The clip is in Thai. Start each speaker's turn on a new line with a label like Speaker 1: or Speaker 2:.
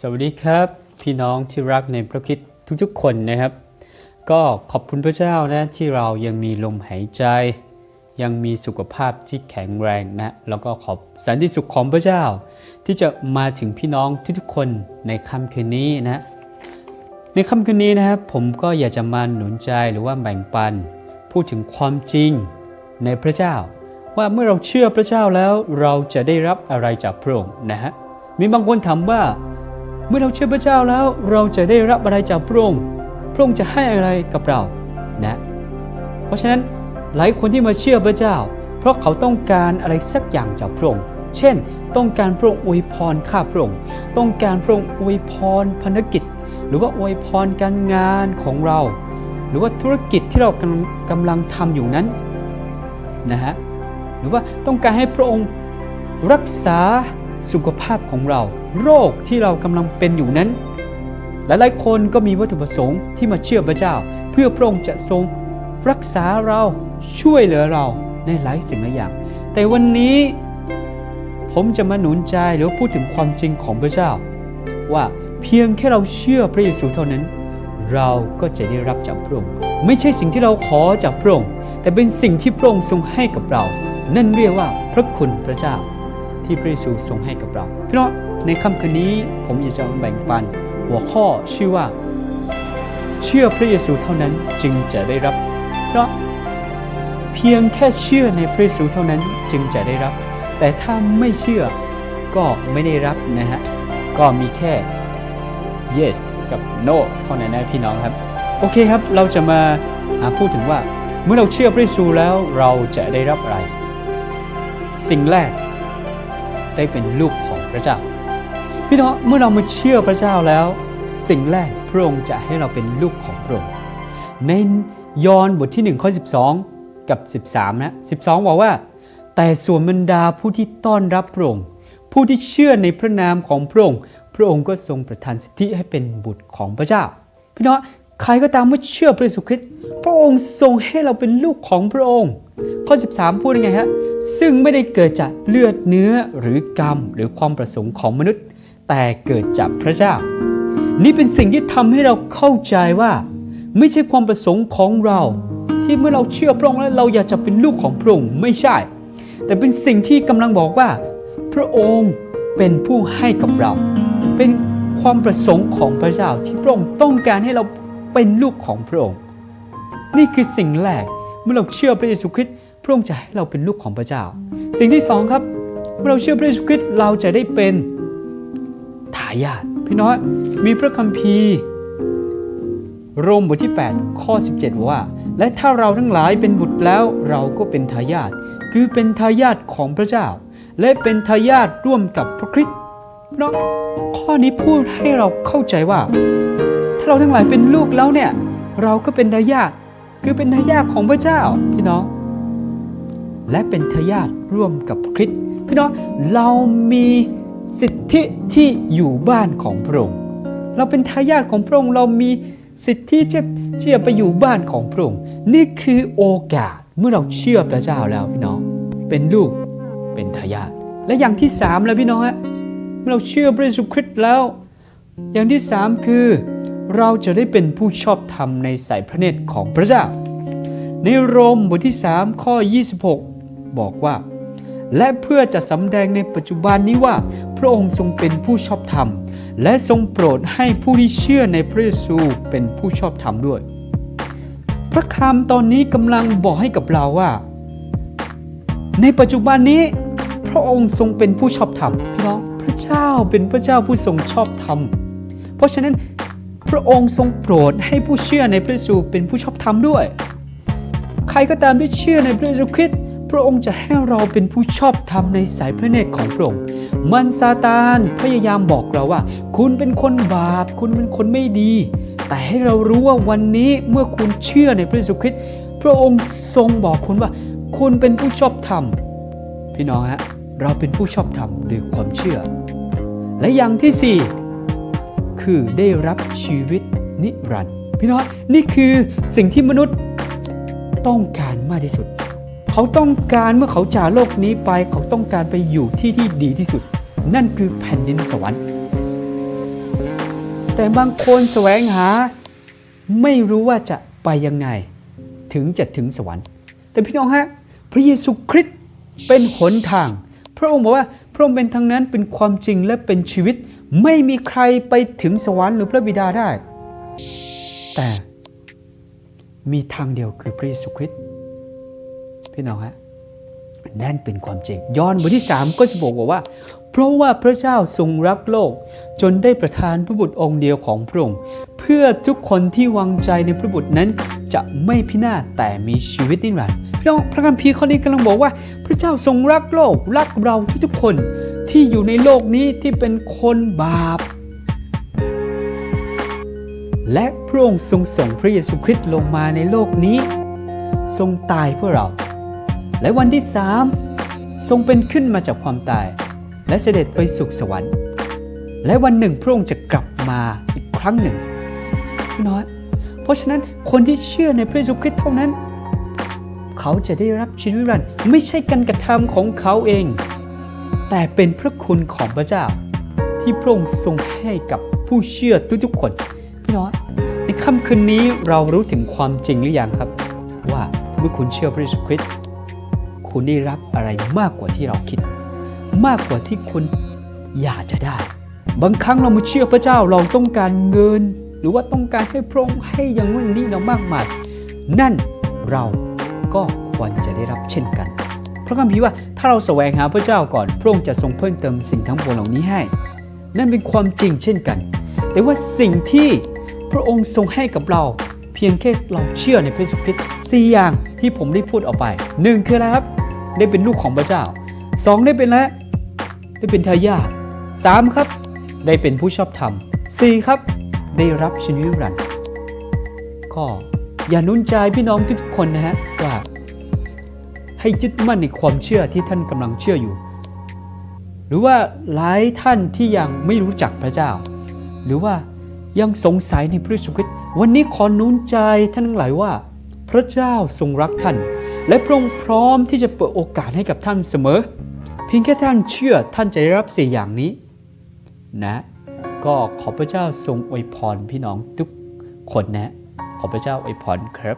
Speaker 1: สวัสดีครับพี่น้องที่รักในพระคิดทุกๆคนนะครับ ก็ขอบคุณพระเจ้านะที่เรายังมีลมหายใจ ยังมีสุขภาพที่แข็งแรงนะแล้วก็ขอบสันติสุขของพระเจ้า ที่จะมาถึงพี่น้องทุกๆคนในค่ำคืนนี้นะในค่ำคืนนี้นะครับผมก็อยากจะมาหนุนใจหรือว่าแบ่งปัน พูดถึงความจริงในพระเจ้า ว่าเมื่อเราเชื่อพระเจ้าแล้วเราจะได้รับอะไรจากพระองค์นะฮะมีบางคนถามว่า เมื่อเราเชื่อพระเจ้าแล้วเราจะได้รับอะไรจากพระองค์ พระองค์จะให้อะไรกับเรา นะ เพราะฉะนั้นหลายคนที่มาเชื่อพระเจ้า เพราะเขาต้องการอะไรสักอย่างจากพระองค์ เช่น ต้องการพระองค์อวยพรข้าพระองค์ ต้องการพระองค์อวยพรพันกิจ หรือว่าอวยพรการงานของเรา หรือว่าธุรกิจที่เรากำกำลังทำอยู่นั้น นะฮะ หรือว่าต้องการให้พระองค์รักษาสุขภาพของเรา โรคที่เรากำลังเป็นอยู่นั้น หลายๆคนก็มีวัตถุประสงค์ที่มาเชื่อพระเจ้า เพื่อพระองค์จะทรงรักษาเราช่วยเหลือเราในหลายสิ่งหลายอย่าง แต่วันนี้ผมจะมาหนุนใจหรือพูดถึงความจริงของพระเจ้า ว่าเพียงแค่เราเชื่อพระเยซูเท่านั้น เราก็จะได้รับจากพระองค์ไม่ใช่สิ่งที่เราขอจากพระองค์แต่เป็นสิ่งที่พระองค์ทรงให้กับเรา นั่นเรียกว่าพระคุณพระเจ้าที่พระเยซูทรงให้กับเราพี่น้อง ในค่ำคืนนี้ผมอยากจะแบ่งปัน หัวข้อชื่อว่า เชื่อพระเยซูเท่านั้นจึงจะได้รับ เพราะเพียงแค่เชื่อในพระเยซูเท่านั้นจึงจะได้รับ แต่ถ้าไม่เชื่อก็ไม่ได้รับนะฮะ ก็มีแค่ yes กับ no เท่านั้นนะพี่น้องครับ โอเคครับเราจะมาพูดถึงว่าเมื่อเราเชื่อพระเยซูแล้วเราจะได้รับอะไร สิ่งแรกได้เป็นลูกของพระเจ้า พี่น้องเมื่อเรามาเชื่อพระเจ้าแล้ว สิ่งแรกพระองค์จะให้เราเป็นลูกของพระองค์ในยอห์นบทที่1ข้อ12 กับ 13 นะ 12 บอกว่า แต่ส่วนบรรดาผู้ที่ต้อนรับพระองค์ผู้ที่เชื่อในพระนามของพระองค์พระองค์ก็ทรงประทานสิทธิให้เป็นบุตรของพระเจ้า พี่น้องใครก็ตามเมื่อเชื่อพระเยซูคริสต์พระองค์ทรงให้เราเป็นลูกของพระองค์ ข้อ 13 พูดยังไงฮะซึ่งไม่ได้เกิดจากเลือดเนื้อหรือกรรมหรือความประสงค์ของมนุษย์ แต่เกิดจากพระเจ้า นี่เป็นสิ่งที่ทำให้เราเข้าใจว่า ไม่ใช่ความประสงค์ของเรา ที่เมื่อเราเชื่อพระองค์แล้วเราอยากจะเป็นลูกของพระองค์ไม่ใช่ แต่เป็นสิ่งที่กำลังบอกว่า พระองค์เป็นผู้ให้กับเรา เป็นความประสงค์ของพระเจ้าที่พระองค์ต้องการให้เราเป็นลูกของพระองค์ นี่คือสิ่งแรกเมื่อเราเชื่อพระเยซูคริสต์พระองค์จะให้เราเป็นลูกของพระเจ้า สิ่งที่สองครับเมื่อเราเชื่อพระเยซูคริสต์เราจะได้เป็น ทายาทพี่น้อยมีพระคัมภีร์ โรมบทที่ 8 ข้อ 17บอกว่า และถ้าเราทั้งหลายเป็นบุตรแล้วเราก็เป็นทายาทคือเป็นทายาทของพระเจ้า และเป็นทายาทร่วมกับพระคริสต์เนาะข้อนี้พูดให้เราเข้าใจว่า ถ้าเราทั้งหลายเป็นลูกแล้วเนี่ยเราก็เป็นทายาทคือเป็นทายาทของพระเจ้าพี่น้อง และเป็นทายาทร่วมกับพระคริสต์พี่น้องเรามี สิทธิที่อยู่บ้านของพระองค์ เราเป็นทายาทของพระองค์เรามีสิทธิที่จะไปอยู่บ้านของพระองค์ นี่คือโอกาสเมื่อเราเชื่อพระเจ้าแล้วพี่น้อง เป็นลูกเป็นทายาทและอย่างที่สามแล้วพี่น้องฮะเมื่อเราเชื่อพระเยซูคริสต์แล้ว อย่างที่สามคือเราจะได้เป็นผู้ชอบธรรมในสายพระเนตรของพระเจ้า ในโรมบทที่ 3 ข้อ 26 บอกว่า และเพื่อจะสำแดงในปัจจุบันนี้ว่า พระองค์ทรงเป็นผู้ชอบธรรม และทรงโปรดให้ผู้ที่เชื่อในพระเยซูเป็นผู้ชอบธรรมด้วย พระคำตอนนี้กำลังบอกให้กับเราว่า ในปัจจุบันนี้ พระองค์ทรงเป็นผู้ชอบธรรมพี่น้องพระเจ้าเป็นพระเจ้าผู้ทรงชอบธรรม เพราะฉะนั้นพระองค์ทรงโปรดให้ผู้เชื่อในพระเยซูเป็นผู้ชอบธรรมด้วย ใครก็ตามที่เชื่อในพระเยซูคริสต์ ระองค์จะให้เราเป็นผู้ชอบธรรมในสายพระเนตรของพระองค์ มันซาตานพยายามบอกเราว่า คุณเป็นคนบาป คุณเป็นคนไม่ดี แต่ให้เรารู้ว่าวันนี้เมื่อคุณเชื่อในพระเยซูคริสต์พระองค์ทรงบอกคุณว่า คุณเป็นผู้ชอบธรรม พี่น้องฮะเราเป็นผู้ชอบธรรมด้วยความเชื่อ และอย่างที่สี่คือได้รับชีวิตนิรันดร์พี่น้องนี่คือสิ่งที่มนุษย์ต้องการมากที่สุด เขาต้องการเมื่อเขาจากโลกนี้ไป เขาต้องการไปอยู่ที่ที่ดีที่สุด นั่นคือแผ่นดินสวรรค์ แต่บางคนแสวงหาไม่รู้ว่าจะไปยังไง ถึงจะถึงสวรรค์ แต่พี่น้องฮะพระเยซูคริสต์เป็นหนทาง พระองค์บอกว่าพระองค์เป็นทางนั้นเป็นความจริงและเป็นชีวิต ไม่มีใครไปถึงสวรรค์หรือพระบิดาได้ แต่มีทางเดียวคือพระเยซูคริสต์ พี่น้องฮะนั่นเป็นความจริงย้อนบทที่ 3 ก็จะบอกว่า เพราะว่าพระเจ้าทรงรักโลก จนได้ประทานพระบุตรองค์เดียวของพระองค์เพื่อทุกคนที่วางใจในพระบุตรนั้น จะไม่พินาศแต่มีชีวิตนิรันดร์พี่น้องพระคัมภีร์ข้อนี้กำลังบอกว่า พระเจ้าทรงรักโลกรักเราทุกๆคนที่อยู่ในโลกนี้ที่เป็นคนบาป และพระองค์ทรงส่งพระเยซูคริสต์ลงมาในโลกนี้ ทรงตายเพื่อเรา และวันที่สามทรงเป็นขึ้นมาจากความตาย และเสด็จไปสู่สวรรค์ และวันหนึ่งพระองค์จะกลับมาอีกครั้งหนึ่งพี่น้อย เพราะฉะนั้นคนที่เชื่อในพระเยซูคริสต์เท่านั้น เขาจะได้รับชีวิตนิรันดร์ไม่ใช่การกระทำของเขาเอง แต่เป็นพระคุณของพระเจ้า ที่พระองค์ทรงให้กับผู้เชื่อทุกๆคนพี่น้อยในค่ำคืนนี้เรารู้ถึงความจริงหรือยังครับ ว่าเมื่อคุณเชื่อพระเยซูคริสต์ คุณได้รับอะไรมากกว่าที่เราคิด มากกว่าที่คุณอยากจะได้ บางครั้งเรามาเชื่อพระเจ้าเราต้องการเงิน หรือว่าต้องการให้พระองค์ให้อย่างนู้นอย่างนี้เรามากมาย นั่นเราก็ควรจะได้รับเช่นกัน พระคัมภีร์ว่าถ้าเราแสวงหาพระเจ้าก่อนพระองค์จะทรงเพิ่มเติมสิ่งทั้งปวงเหล่านี้ให้ นั่นเป็นความจริงเช่นกัน แต่ว่าสิ่งที่พระองค์ทรงให้กับเราเพียงแค่เราเชื่อในพระเยซูคริสต์สี่อย่างที่ผมได้พูดออกไปหนึ่งคืออะไรครับ ได้เป็นลูกของพระเจ้าสองได้เป็นและได้เป็นทายาทสามครับ ได้เป็นผู้ชอบธรรมสี่ครับ ได้รับชีวิตรันก็อย่านุ่นใจพี่น้องทุกคนนะฮะว่าให้ยึดมั่นในความเชื่อที่ท่านกำลังเชื่ออยู่ หรือว่าหลายท่านที่ยังไม่รู้จักพระเจ้า หรือว่ายังสงสัยในพระเยซูคริต์วันนี้ขอนุนใจท่านทั้งหลายว่า พระเจ้าทรงรักท่าน และพระองค์พร้อมที่จะเปิดโอกาสให้กับท่านเสมอ เพียงแค่ท่านเชื่อท่านจะได้รับสี่อย่างนี้นะ ก็ขอพระเจ้าทรงอวยพรพี่น้องทุกคนนะ ขอพระเจ้าอวยพรครับ